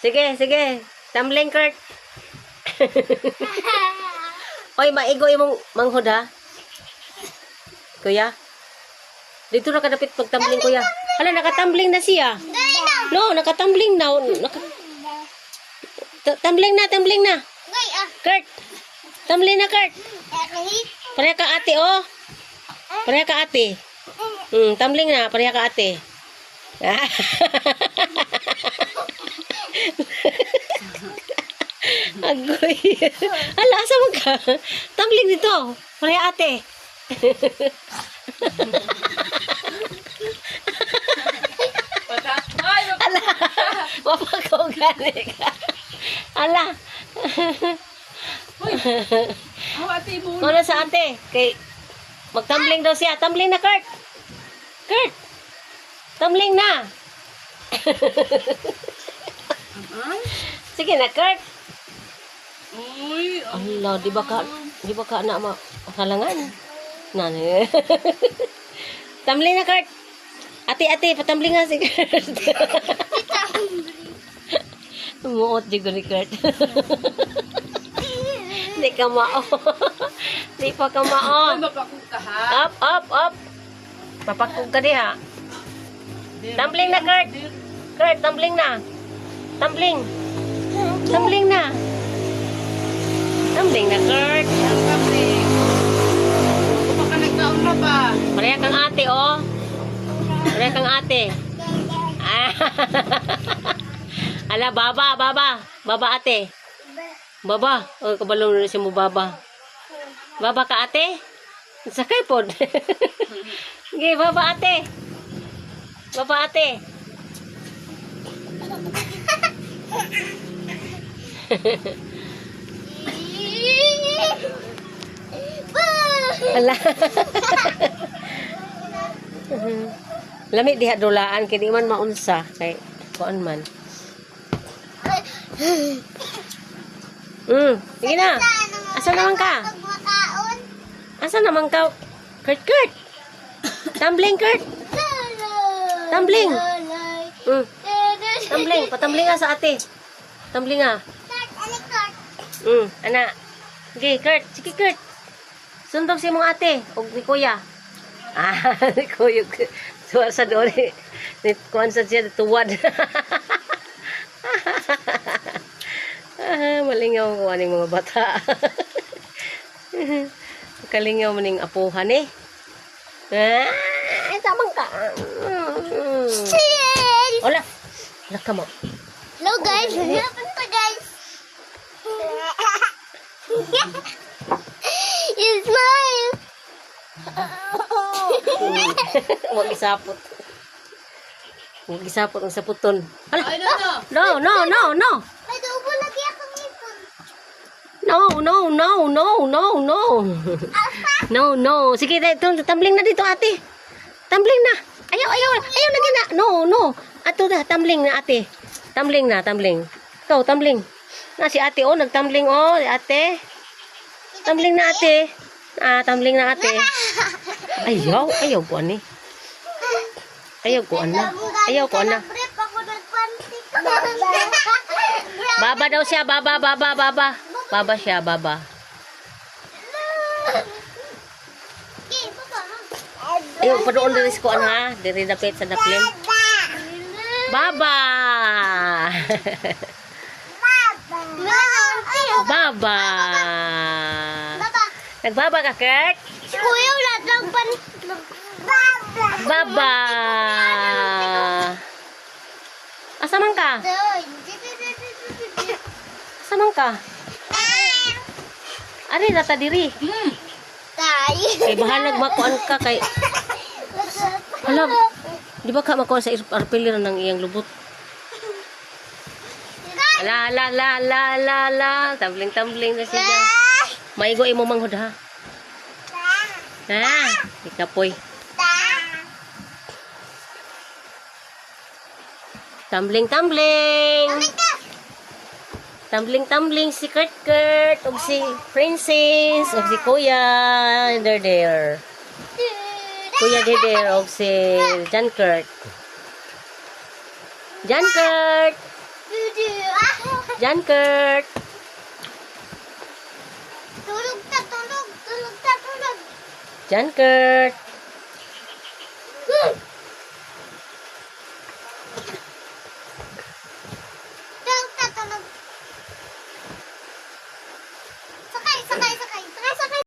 Sige, sige. Tumbling, Kurt. Oy, maigo imong manghod ha. Kuya. Dito na kadapit pagtumbling, kuya. Hala, nakatumbling na siya. No, nakatumbling na. Naka... Tu- Tumbling na, tumbling na. Kurt. Tumbling na, Kurt. Pareha ka ate, oh. Pareha ka ate. Hmm, tumbling na. Pareha ka ate. Ah. Agoy. Ala, asa mo ka? Tumbling dito. Pareha ate. Ala, mapagkogani ka. Ala. Ano sa ate? Kay magtumbling daw siya. Tumbling na, Kurt. Kurt. Tumbling na. Sige na, Kurt. Allah, di ba ka, di ba ka na ma halangan? Nani. tumbling na, Kurt. Ate, ate, patumbling nga si Kurt. Umuot juga ni Kurt. Di ka mao. Di pa ka mao. ka ha. Up, up, up. Papakog ka diha. Tumbling na, Kurt. Kurt, tumbling na. Tumbling. Tumbling na. Tumbling na, Kurt. Ang kami. Kung ka nagkaon na ba? Pareha kang ate, oh. Pareha kang ate. Ah. Ala, baba, baba. Baba, ate. Baba. Oh, kabalong na siya mo, baba. Baba ka, ate? Sakay po. Sige, baba, ate. Baba, ate. Ala. Lami diha dulaan di man maunsa kay kuan man. Mm, sige na. Asa naman ka? Asa naman ka? Kurt, Kurt. Tumbling, Kurt. Tumbling. Mm, tumbling. Patumbling nga sa ate. Tumbling nga. Kurt, alikot. Mm, ana. Sige, Kurt. Sige, Kurt. Sundog si mong ate. O ni kuya. Ah, ni kuya. Tuwa sa doon. Ni, ni kuwan sa siya. Tuwad. ah, malingaw ko aning mga bata. Kalingaw mo ning apuhan eh. Ah, tamang ka. Cheers! Hola. Hola ka mo. Hello guys, hanapan pa guys. Huwag isapot. Huwag isapot ang saputon. Hala. Ay, no, no. No, no, no, no. May dubo lagi akong ipon. No, no, no, no, no, no. No, no. Sige, ito, tumbling na dito, ate. Tumbling na. Ayaw, ayaw, ayaw na gina. No, no. Ato na, tumbling na, ate. Tumbling na, tumbling. Ikaw, tumbling. Na si ate, oh, nagtumbling, oh, ate. Tumbling na, ate. Ah, tumbling na, ate. Ayaw, ayaw ko, ani. Ayaw ko, ana. Ayaw ko, ana. Baba daw siya, baba, baba, baba. Baba siya, baba. Ayaw, padoon na ko, ana. Diri dapit sa daplin. Baba! Baba. Baba! Baba. Nagbaba ka, Kurt? Kuya wala lang pan. Baba. Baba! Asa man ka? Asa man ka? Ari, nata diri. Hmm. Tay. Kay bahalag makuan ka kay... Alam, di ba ka makuan sa arpilir ng iyang lubot? La la la la la la. Tumbling tumbling na siya. Maigo imo manghod ha. Ha? Ikapoy. Tumbling tumbling. Tumbling tumbling si Kurt Kurt ug si Princess ug si Kuya there there. Kuya there ug si Jan Kurt. Jan Kurt. Jan Kurt. Dunkirk.